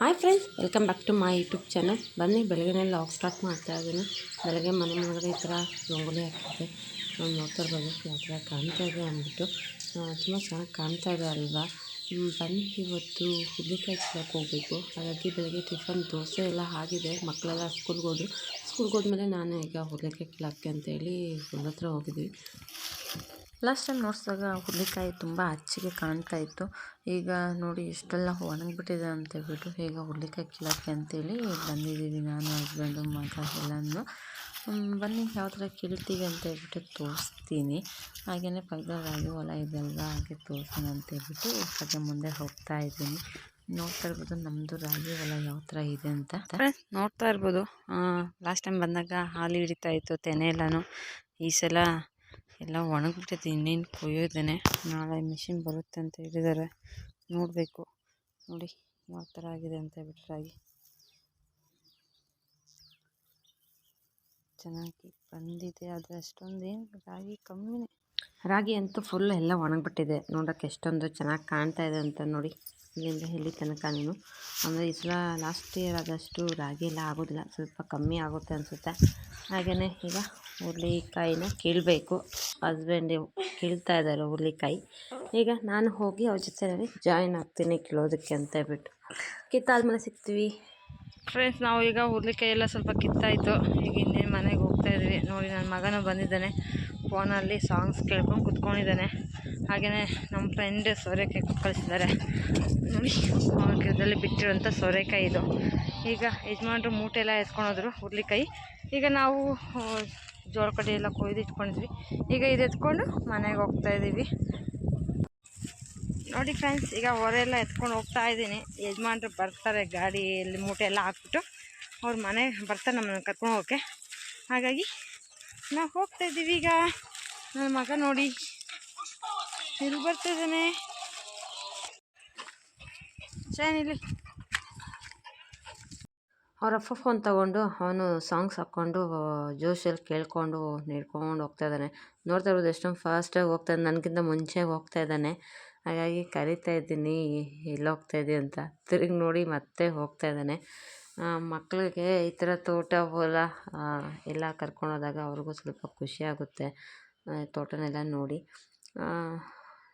Hi friends, welcome back to my YouTube channel. ಬನ್ನಿ ಬೆಳಗ್ಗೆ log start ಮಾಡ್ತಾ ಇದ್ದೀನಿ. ಬೆಳಗ್ಗೆ ಮನೆ ಮುಂದೆ ಈ ಥರ ರಂಗೋಲಿ ಹಾಕಿದ್ದೆ. ನಾವು ನೋಡ್ತಾ ಇರ್ಬೋದು ಯಾವ ಥರ ಕಾಣ್ತಾ ಇದೆ ಅಂದ್ಬಿಟ್ಟು. ತುಂಬ ಚೆನ್ನಾಗಿ ಕಾಣ್ತಾ ಇದೆ ಅಲ್ವಾ? ಬನ್ನಿ, ಇವತ್ತು ಹುಲ್ಲಿಕಾಯಿ ಕಿಲಕ್ಕೆ ಹೋಗಬೇಕು. ಹಾಗಾಗಿ ಬೆಳಗ್ಗೆ ಟಿಫನ್, ದೋಸೆ ಎಲ್ಲ ಆಗಿದೆ. ಮಕ್ಕಳೆಲ್ಲ ಸ್ಕೂಲ್ಗೆ ಹೋದ್ರು. ಸ್ಕೂಲ್ಗೆ ಹೋದ್ಮೇಲೆ ನಾನು ಈಗ ಹುಲ್ಲಿಕಾಯಿ ಕಿಲಕ್ಕೆ ಅಂತೇಳಿ ಹತ್ರ ಹೋಗಿದ್ವಿ. ಲಾಸ್ಟ್ ಟೈಮ್ ನೋಡಿಸಿದಾಗ ಹುರುಳಿಕಾಯಿ ತುಂಬ ಅಚ್ಚಿಗೆ ಕಾಣ್ತಾ ಇತ್ತು. ಈಗ ನೋಡಿ ಎಷ್ಟೆಲ್ಲ ಒಣಗಿಬಿಟ್ಟಿದೆ ಅಂತ ಹೇಳ್ಬಿಟ್ಟು ಈಗ ಹುರುಳಿಕಾಯಿ ಕೀಳೋಕ್ಕೆ ಅಂತೇಳಿ ಬಂದಿದ್ದೀವಿ ನಾನು ಹಸ್ಬೆಂಡು ಮಗ ಎಲ್ಲನೂ. ಬನ್ನಿ ಯಾವ ಥರ ಕೀಳ್ತೀವಿ ಅಂತ ಹೇಳ್ಬಿಟ್ಟು ತೋರಿಸ್ತೀನಿ. ಹಾಗೆಯೇ ರಾಗಿ ಹೊಲ ಇದೆಲ್ಲ ಹಾಗೆ ತೋರಿಸೋಣ ಅಂತ ಹೇಳ್ಬಿಟ್ಟು ಹಾಗೆ ಮುಂದೆ ಹೋಗ್ತಾ ಇದ್ದೀನಿ. ನೋಡ್ತಾ ಇರ್ಬೋದು ನಮ್ಮದು ರಾಗಿ ಹೊಲ ಯಾವ ಥರ ಇದೆ ಅಂತ. ನೋಡ್ತಾ ಇರ್ಬೋದು. ಲಾಸ್ಟ್ ಟೈಮ್ ಬಂದಾಗ ಹಾಲು ಹಿಡಿತಾ ಇತ್ತು, ತೆನೆ ಎಲ್ಲನೂ. ಈ ಸಲ ಎಲ್ಲ ಒಣಗಿಬಿಟ್ಟಿದೆ, ಇನ್ನೇನು ಕೊಯ್ಯೋದೇನೆ ನಾಳೆ ಮಿಷಿನ್ ಬರುತ್ತೆ ಅಂತ ಹೇಳಿದ್ದಾರೆ ನೋಡಬೇಕು. ನೋಡಿ ಯಾವ ಥರ ಆಗಿದೆ ಅಂತ ಹೇಳ್ಬಿಟ್ಟು ರಾಗಿ. ಚೆನ್ನಾಗಿ ಬಂದಿದೆ, ಆದರೆ ಅಷ್ಟೊಂದು ರಾಗಿ ಕಮ್ಮಿನೇ. ರಾಗಿ ಅಂತೂ ಫುಲ್ ಎಲ್ಲ ಒಣಗಿಬಿಟ್ಟಿದೆ. ನೋಡೋಕ್ಕೆ ಎಷ್ಟೊಂದು ಚೆನ್ನಾಗಿ ಕಾಣ್ತಾ ಇದೆ ಅಂತ ನೋಡಿ. ಇಲ್ಲಿಂದ ಇಲ್ಲಿ ತನಕ ನೀನು. ಅಂದರೆ ಈ ಸಲ ಲಾಸ್ಟ್ ಇಯರ್ ಆದಷ್ಟು ರಾಗಿ ಎಲ್ಲ ಆಗೋದಿಲ್ಲ. ಸ್ವಲ್ಪ ಕಮ್ಮಿ ಆಗುತ್ತೆ ಅನಿಸುತ್ತೆ. ಹಾಗೆಯೇ ಈಗ ಹುರುಳಿಕಾಯಿನ ಕೀಳಬೇಕು. ಹಸ್ಬೆಂಡ್ ಕೀಳ್ತಾ ಇದ್ದಾರೆ ಹುರುಳಿಕಾಯಿ. ಈಗ ನಾನು ಹೋಗಿ ಅವ್ರ ಜೊತೆಯಲ್ಲಿ ಜಾಯಿನ್ ಆಗ್ತೀನಿ ಕೀಳೋದಕ್ಕೆ ಅಂತ ಹೇಳ್ಬಿಟ್ಟು. ಕಿತ್ತಾದ್ಮೇಲೆ ಸಿಗ್ತೀವಿ. ಫ್ರೆಂಡ್ಸ್ ನಾವು ಈಗ ಹುರುಳಿಕಾಯಿ ಎಲ್ಲ ಸ್ವಲ್ಪ ಕಿತ್ತಾಯಿತು. ಈಗ ಇನ್ನೇನು ಮನೆಗೆ ಹೋಗ್ತಾ ಇದ್ವಿ ನೋಡಿ ನನ್ನ ಮಗನೂ ಬಂದಿದ್ದಾನೆ. ಫೋನಲ್ಲಿ ಸಾಂಗ್ಸ್ ಕೇಳ್ಕೊಂಡು ಕುತ್ಕೊಂಡಿದ್ದಾನೆ. ಹಾಗೆಯೇ ನಮ್ಮ ಫ್ರೆಂಡ್ ಸೋರೆಕಾಯಿ ಕಳಿಸಿದ್ದಾರೆ. ನೋಡಿ, ಅವನ ಗಿಡದಲ್ಲಿ ಬಿಟ್ಟಿರೋಂಥ ಸೋರೆಕಾಯಿ ಇದು. ಈಗ ಯಜಮಾನ್ರು ಮೂಟೆ ಎಲ್ಲ ಎತ್ಕೊಂಡೋದ್ರು ಹುರ್ಲಿಕಾಯಿ. ಈಗ ನಾವು ಜೋಳ ಕಡ್ಡಿ ಎಲ್ಲ ಕೊಯ್ದು ಇಟ್ಕೊಂಡಿದ್ವಿ. ಈಗ ಇದು ಎತ್ಕೊಂಡು ಮನೆಗೆ ಹೋಗ್ತಾ ಇದ್ದೀವಿ. ನೋಡಿ ಫ್ರೆಂಡ್ಸ್ ಈಗ ಹೊರೆಲ್ಲ ಎತ್ಕೊಂಡು ಹೋಗ್ತಾ ಇದ್ದೀನಿ. ಯಜಮಾನ್ರು ಬರ್ತಾರೆ ಗಾಡಿಯಲ್ಲಿ ಮೂಟೆ ಎಲ್ಲ ಹಾಕ್ಬಿಟ್ಟು. ಅವ್ರ ಮನೆ ಬರ್ತಾರೆ ನಮ್ಮನ್ನು ಕರ್ಕೊಂಡು ಹೋಗೋಕ್ಕೆ. ಹಾಗಾಗಿ ನಾವು ಹೋಗ್ತಾ ಇದ್ದೀವಿ ಈಗ. ನನ್ನ ಮಗ ನೋಡಿ. ಇಲ್ಲಿ ಬರ್ತಿದ್ದಾನೆ ಅವ್ರ ಅಪ್ಪ ಫೋನ್ ತಗೊಂಡು, ಅವನು ಸಾಂಗ್ಸ್ ಹಾಕ್ಕೊಂಡು ಜೋಶಲ್ಲಿ ಕೇಳ್ಕೊಂಡು, ನಡ್ಕೊಂಡು ಹೋಗ್ತಾ ಇದ್ದಾನೆ. ನೋಡ್ತಾ ಇರ್ಬೋದು ಎಷ್ಟೊಂದು ಫಾಸ್ಟಾಗಿ ಹೋಗ್ತಾ ನನಗಿಂತ ಮುಂಚೆ ಹೋಗ್ತಾ ಇದ್ದಾನೆ. ಹಾಗಾಗಿ ಕರಿತಾ ಇದ್ದೀನಿ. ಎಲ್ಲಿ ಹೋಗ್ತಾ ಇದ್ದೀಯ ಅಂತ. ತಿರುಗಿ ನೋಡಿ ಮತ್ತೆ ಹೋಗ್ತಾ ಇದ್ದಾನೆ. ಮಕ್ಕಳಿಗೆ ಈ ಥರ ತೋಟ, ಹೊಲ ಎಲ್ಲ ಕರ್ಕೊಂಡೋದಾಗ ಅವ್ರಿಗೂ ಸ್ವಲ್ಪ ಖುಷಿ ಆಗುತ್ತೆ. ತೋಟನೆಲ್ಲ ನೋಡಿ.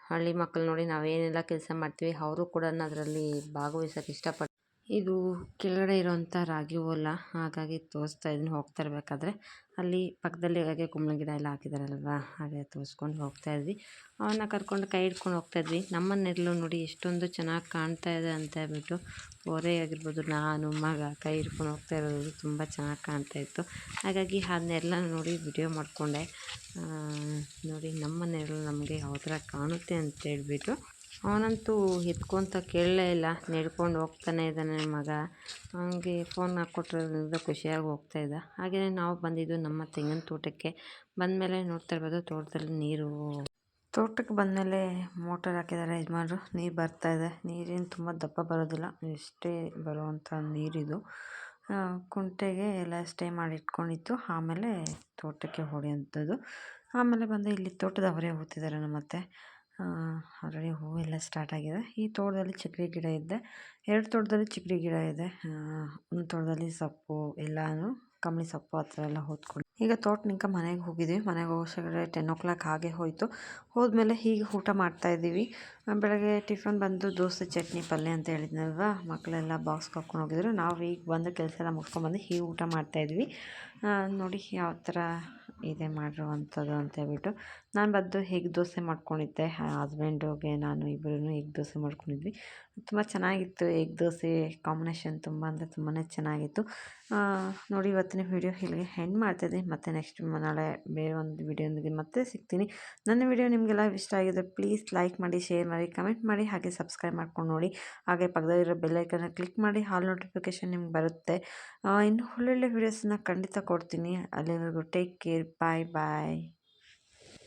ಹಳ್ಳಿ ಮಕ್ಕಳು ನೋಡಿ ನಾವೇನೆಲ್ಲ ಕೆಲಸ ಮಾಡ್ತೀವಿ, ಅವರು ಕೂಡ ಅದರಲ್ಲಿ ಭಾಗವಹಿಸೋಕೆ ಇಷ್ಟಪಡ್ತಾರೆ. ಇದು ಕೆಳಗಡೆ ಇರುವಂತ ರಾಗಿ ಹೊಲ ಹಾಗಾಗಿ ತೋರಿಸ್ತಾ ಇದ್ದೀನಿ ಹೋಗ್ತಾ ಇರಬೇಕಾದ್ರೆ. ಅಲ್ಲಿ ಪಕ್ಕದಲ್ಲಿ ಹಾಗೆ ಕುಂಬಳ ಗಿಡ ಎಲ್ಲ ಹಾಕಿದಾರಲ್ವಾ, ಹಾಗೆ ತೋರಿಸ್ಕೊಂಡು ಹೋಗ್ತಾ ಇದ್ವಿ. ಅವನ್ನ ಕರ್ಕೊಂಡು ಕೈ ಹಿಡ್ಕೊಂಡು ಹೋಗ್ತಾ ಇದ್ವಿ. ನಮ್ಮ ನೆರಳು ನೋಡಿ ಎಷ್ಟೊಂದು ಚೆನ್ನಾಗಿ ಕಾಣ್ತಾ ಇದೆ ಅಂತ ಹೇಳ್ಬಿಟ್ಟು ಹೊರೆ ಆಗಿರ್ಬೋದು ನಾನು, ಮಗ, ಕೈ ಹಿಡ್ಕೊಂಡು ಹೋಗ್ತಾ ಇರೋದು ತುಂಬ ಚೆನ್ನಾಗಿ ಕಾಣ್ತಾ ಇತ್ತು. ಹಾಗಾಗಿ ಆ ನೆರಳನ್ನ ನೋಡಿ ವಿಡಿಯೋ ಮಾಡಿಕೊಂಡೆ. ನೋಡಿ, ನಮ್ಮ ನೆರಳು ನಮಗೆ ಯಾವ ಥರ ಕಾಣುತ್ತೆ ಅಂತ ಹೇಳ್ಬಿಟ್ಟು ಅವನಂತೂ ಎತ್ಕೊಂತ ಕೇಳಲೇ ಇಲ್ಲ. ನಡ್ಕೊಂಡು ಹೋಗ್ತಾನೆ ಇದ್ದಾನೆ ಮಗ. ಅವನಿಗೆ ಫೋನ್ ಹಾಕ್ಕೊಟ್ಟಿರೋದ್ರಿಂದ ಖುಷಿಯಾಗಿ ಹೋಗ್ತಾ ಇದ್ದ. ಹಾಗೆಯೇ ನಾವು ಬಂದಿದ್ದು ನಮ್ಮ ತೆಂಗಿನ ತೋಟಕ್ಕೆ. ಬಂದಮೇಲೆ ನೋಡ್ತಾ ಇರ್ಬೋದು ತೋಟದಲ್ಲಿ ನೀರು. ತೋಟಕ್ಕೆ ಬಂದಮೇಲೆ ಮೋಟರ್ ಹಾಕಿದ್ದಾರೆ ಯಜಮಾನ್ರು. ನೀರು ಬರ್ತಾ ಇದೆ. ನೀರೇನು ತುಂಬ ದಪ್ಪ ಬರೋದಿಲ್ಲ. ಇಷ್ಟೇ ಬರುವಂಥ ನೀರಿದು. ಕುಂಟೆಗೆ ಎಲ್ಲ ಸ್ಟೇ ಮಾಡಿ ಇಟ್ಕೊಂಡಿತ್ತು. ಆಮೇಲೆ ತೋಟಕ್ಕೆ ಹೊಡೆಯುವಂಥದ್ದು ಆಮೇಲೆ ಬಂದು ಇಲ್ಲಿ ತೋಟದವರೇ ಹೋಗ್ತಿದ್ದಾರೆ ನಮ್ಮತ್ತೆ. ಆಲ್ರೆಡಿ ಹೂವೆಲ್ಲ ಸ್ಟಾರ್ಟ್ ಆಗಿದೆ. ಈ ತೋಟದಲ್ಲಿ ಚಿಕ್ಕಡಿ ಗಿಡ ಇದೆ. ಎರಡು ತೋಟದಲ್ಲಿ ಚಿಕ್ಕಡಿ ಗಿಡ ಇದೆ. ಒಂದು ತೋಟದಲ್ಲಿ ಸೊಪ್ಪು ಎಲ್ಲಾನು ಕಂಬಳಿ ಸೊಪ್ಪು ಆ ಥರ ಎಲ್ಲ ಹೊತ್ಕೊಂಡು. ಈಗ ತೋಟನಿಂಕ ಮನೆಗೆ ಹೋಗಿದ್ವಿ. ಮನೆಗೆ ಹೋಗೋಷ್ಟೊಳಗಡೆ ಟೆನ್ ಓ ಕ್ಲಾಕ್ ಹಾಗೆ ಹೋಯಿತು. ಹೋದ್ಮೇಲೆ ಹೀಗೆ ಊಟ ಮಾಡ್ತಾ ಆ, ಬೆಳಗ್ಗೆ ಟಿಫನ್ ಬಂದು ದೋಸೆ ಚಟ್ನಿ ಪಲ್ಯ ಅಂತ ಹೇಳಿದ್ನಲ್ವ? ಮಕ್ಕಳೆಲ್ಲ ಬಾಕ್ಸ್ಗೆ ಹಾಕ್ಕೊಂಡು ಹೋಗಿದ್ರು. ನಾವು ಈಗ ಬಂದು ಕೆಲಸ ಎಲ್ಲ ಮುಗ್ಸ್ಕೊಂಡ್ಬಂದು ಹೀಗೆ ಊಟ ಮಾಡ್ತಾಯಿದ್ವಿ ನೋಡಿ ಯಾವ ಥರ ಇದೆ ಮಾಡಿರುವಂಥದ್ದು ಅಂತ ಹೇಳ್ಬಿಟ್ಟು ನಾನು ಬಂದು ಹೇಗೆ ದೋಸೆ ಮಾಡ್ಕೊಂಡಿದ್ದೆ ಹಸ್ಬೆಂಡುಗೆ ನಾನು ಇಬ್ಬರೂ ಎಗ್ ದೋಸೆ ಮಾಡ್ಕೊಂಡಿದ್ವಿ. ತುಂಬ ಚೆನ್ನಾಗಿತ್ತು ಎಗ್ ದೋಸೆ ಕಾಂಬಿನೇಷನ್ ತುಂಬ ಅಂದರೆ ತುಂಬಾ ಚೆನ್ನಾಗಿತ್ತು. ನೋಡಿ ಇವತ್ತಿನ ವೀಡಿಯೋ ಇಲ್ಲಿಗೆ ಹೆಂಡ್ ಮಾಡ್ತಾಯಿದ್ದೀನಿ ಮತ್ತು ನೆಕ್ಸ್ಟ್ ನಾಳೆ ಬೇರೆ ಒಂದು ವೀಡಿಯೋದೊಂದಿಗೆ ಮತ್ತೆ ಸಿಗ್ತೀನಿ. ನನ್ನ ವೀಡಿಯೋ ನಿಮಗೆಲ್ಲ ಇಷ್ಟ ಆಗಿದೆ ಪ್ಲೀಸ್ ಲೈಕ್ ಮಾಡಿ ಶೇರ್ ಮಾಡಿ ಕಮೆಂಟ್ ಮಾಡಿ, ಹಾಗೆ ಸಬ್ಸ್ಕ್ರೈಬ್ ಮಾಡ್ಕೊಂಡು ನೋಡಿ. ಹಾಗೆ ಪಕ್ಕದಲ್ಲಿರೋ ಬೆಲ್ಲೈಕನ್ನ ಕ್ಲಿಕ್ ಮಾಡಿ ಹಾಲ್ ನೋಟಿಫಿಕೇಷನ್ ನಿಮ್ಗೆ ಬರುತ್ತೆ. ಇನ್ನು ಒಳ್ಳೊಳ್ಳೆ ವೀಡಿಯೋಸನ್ನ ಖಂಡಿತ ಕೊಡ್ತೀನಿ. ಅಲ್ಲಿವರೆಗೂ ಟೇಕ್ ಕೇರ್ 拜拜。